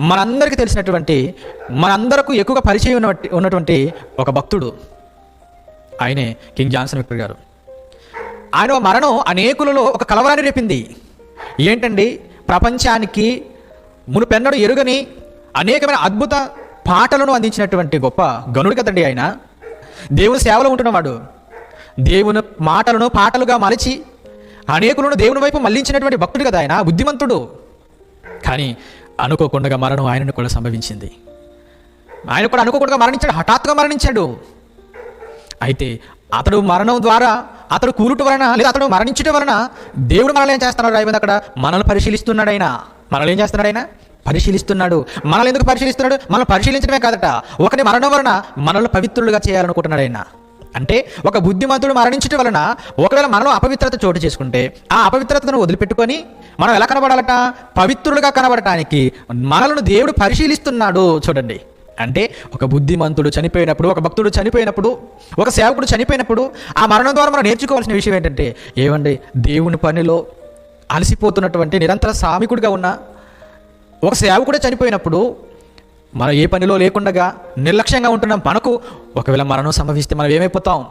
మనందరికీ తెలిసినటువంటి మనందరకు ఎక్కువగా పరిచయం ఉన్న ఉన్నటువంటి ఒక భక్తుడు ఆయనే కింగ్ జాన్సన్ విక్టర్ గారు. ఆయన మరణం అనేకులలో ఒక కలవరాన్ని రేపింది. ఏంటండి? ప్రపంచానికి మునుపెన్నడు ఎరుగని అనేకమైన అద్భుత పాటలను అందించినటువంటి గొప్ప గనుడు కదండి ఆయన. దేవుని సేవలో ఉంటున్నవాడు. దేవుని మాటలను పాటలుగా మలిచి అనేకులను దేవుని వైపు మళ్ళించినటువంటి భక్తుడు కదా ఆయన బుద్ధిమంతుడు. కానీ అనుకోకుండా మరణం ఆయనను కూడా సంభవించింది. ఆయన కూడా అనుకోకుండా మరణించాడు హఠాత్తుగా మరణించాడు. అయితే అతడు మరణం ద్వారా అతడు కూలుట వలన లేదా అతడు మరణించడం వలన దేవుడు మనల్ని ఏం చేస్తున్నాడు రాయమంది అక్కడ? మనల్ని పరిశీలిస్తున్నాడు ఆయన. మనల్ని ఏం చేస్తున్నాడు ఆయన? పరిశీలిస్తున్నాడు. మనల్ని ఎందుకు పరిశీలిస్తున్నాడు? మనం పరిశీలించడమే కాదట. ఒకటి మరణం వలన మనల్ని పవిత్రులుగా చేయాలనుకుంటున్నాడు ఆయన. అంటే ఒక బుద్ధిమంతుడు మరణించడం వలన ఒకవేళ మనలో అపవిత్రత చోటు చేసుకుంటే ఆ అపవిత్రతను వదిలిపెట్టుకొని మనం ఎలా కనబడాలట? పవిత్రులుగా కనబడటానికి మనలను దేవుడు పరిశీలిస్తున్నాడు చూడండి. అంటే ఒక బుద్ధిమంతుడు చనిపోయినప్పుడు ఒక భక్తుడు చనిపోయినప్పుడు ఒక సేవకుడు చనిపోయినప్పుడు ఆ మరణం ద్వారా మనం నేర్చుకోవాల్సిన విషయం ఏంటంటే ఏమండి దేవుని పనిలో అలసిపోతున్నటువంటి నిరంతర సామికుడిగా ఉన్న ఒక సేవకుడే చనిపోయినప్పుడు మనం ఏ పనిలో లేకుండా నిర్లక్ష్యంగా ఉంటున్నాం. మనకు ఒకవేళ మరణం సంభవిస్తే మనం ఏమైపోతాం?